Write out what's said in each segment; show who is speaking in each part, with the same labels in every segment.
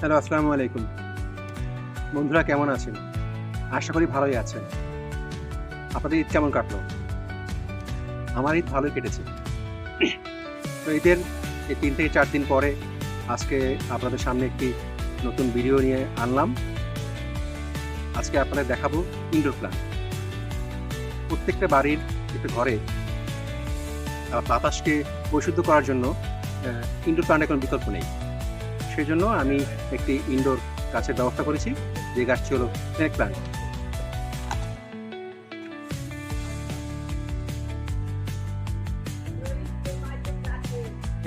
Speaker 1: Hello, আসসালামু আলাইকুম। বন্ধুরা, কেমন আছেন? আশা করি ভালোই আছেন। আপনাদের ঈদ কেমন কাটলো? আমার ঈদ ভালোই কেটেছে। তো ঈদের এই তিন থেকে চার দিন পরে আজকে আপনাদের সামনে একটি নতুন ভিডিও নিয়ে আনলাম। আজকে আপনাদের দেখাবো ইনডোর প্ল্যান প্রত্যেকটা বাড়ির একটা ঘরে বাতাসকে বৈশুদ্ধ করার জন্য ইনডোর প্ল্যান্টের কোনো বিকল্প নেই। সেই জন্য আমি একটি ইনডোর গাছের ব্যবস্থা করেছি। যে গাছটি হলো স্নেক প্ল্যান্ট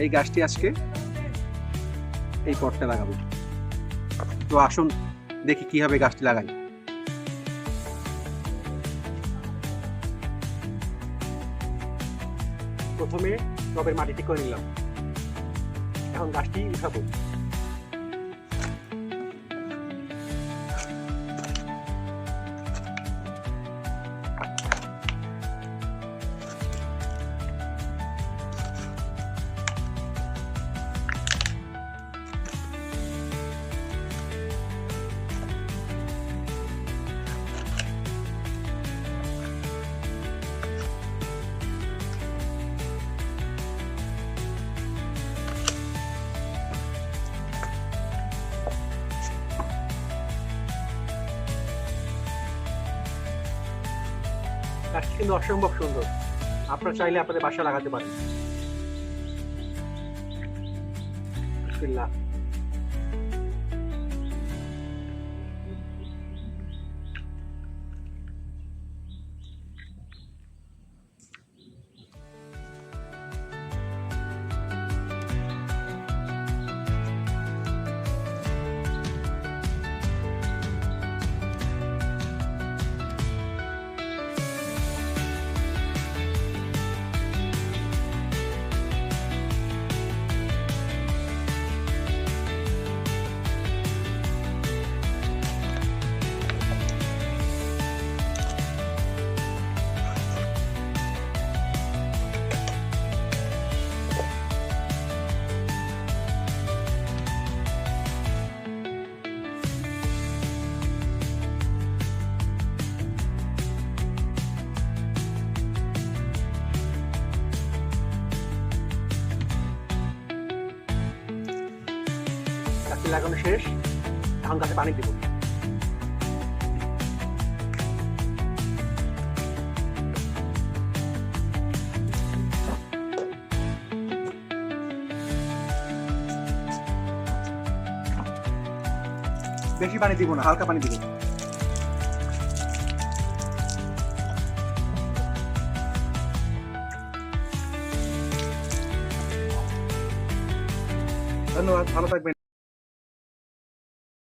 Speaker 1: এই গাছটি আজকে এই পটটা লাগাবো। তো আসুন, দেখি কীভাবে গাছটি লাগাই। প্রথমে টবের মাটিটি করে নিলাম। এখন গাছটি উঠাবো। গাছটি কিন্তু অসম্ভব সুন্দর আপনারা চাইলে আপনাদের বাসা লাগাতে পারেন বিসমিল্লাহ। লাগানো শেষ এখন গাছে পানি দিব। বেশি পানি দিব না, হালকা পানি দিব। ধন্যবাদ, ভালো থাকবেন।